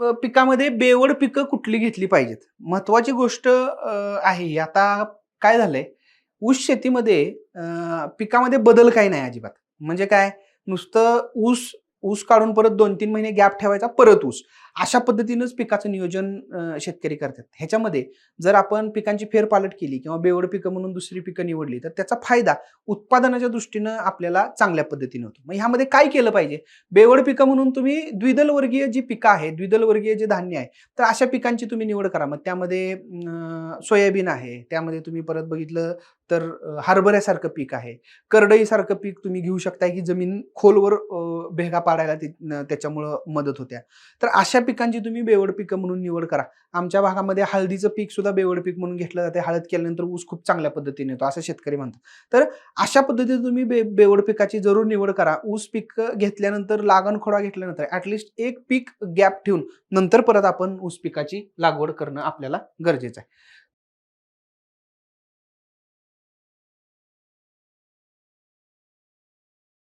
पिकामध्ये बेवड पिकं कुठली घेतली पाहिजेत? महत्वाची गोष्ट आहे आता काय झालंय? ऊस शेतीमध्ये पिकामध्ये बदल काही नाही अजिबात. म्हणजे काय? नुसतं ऊस ऊस काढून परत दोन तीन महिने गॅप ठेवायचा परत ऊस. अशा पद्धतीनंच पिकाचं नियोजन शेतकरी करतात. ह्याच्यामध्ये जर आपण पिकांची फेरपालट केली किंवा बेवड पिकं म्हणून दुसरी पिकं निवडली तर त्याचा फायदा उत्पादनाच्या दृष्टीनं आपल्याला चांगल्या पद्धतीने होतो. मग ह्यामध्ये काय केलं पाहिजे? बेवड पिकं म्हणून तुम्ही द्विदल वर्गीय जी पिकं आहे द्विदल वर्गीय जे धान्य आहे तर अशा पिकांची तुम्ही निवड करा. मग त्यामध्ये सोयाबीन आहे त्यामध्ये तुम्ही परत बघितलं तर हरभऱ्यासारखं पीक आहे. करडईसारखं पीक तुम्ही घेऊ शकता की जमीन खोलवर भेगा पाडायला त्याच्यामुळं मदत होत्या. तर अशा पिकांची तुम्ही बेवड पिकं म्हणून निवड करा. आमच्या भागामध्ये हळदीचं पीक सुद्धा बेवड पीक म्हणून घेतलं जाते. हळद केल्यानंतर ऊस खूप चांगल्या पद्धतीने येतो असं शेतकरी म्हणतात. तर अशा पद्धतीने तुम्ही बे बेवड पिकाची जरूर निवड करा. ऊस पीक घेतल्यानंतर लागण खोडा घेतल्यानंतर ऍटलिस्ट एक पीक गॅप ठेवून नंतर परत आपण ऊस पिकाची लागवड करणं आपल्याला गरजेचं आहे.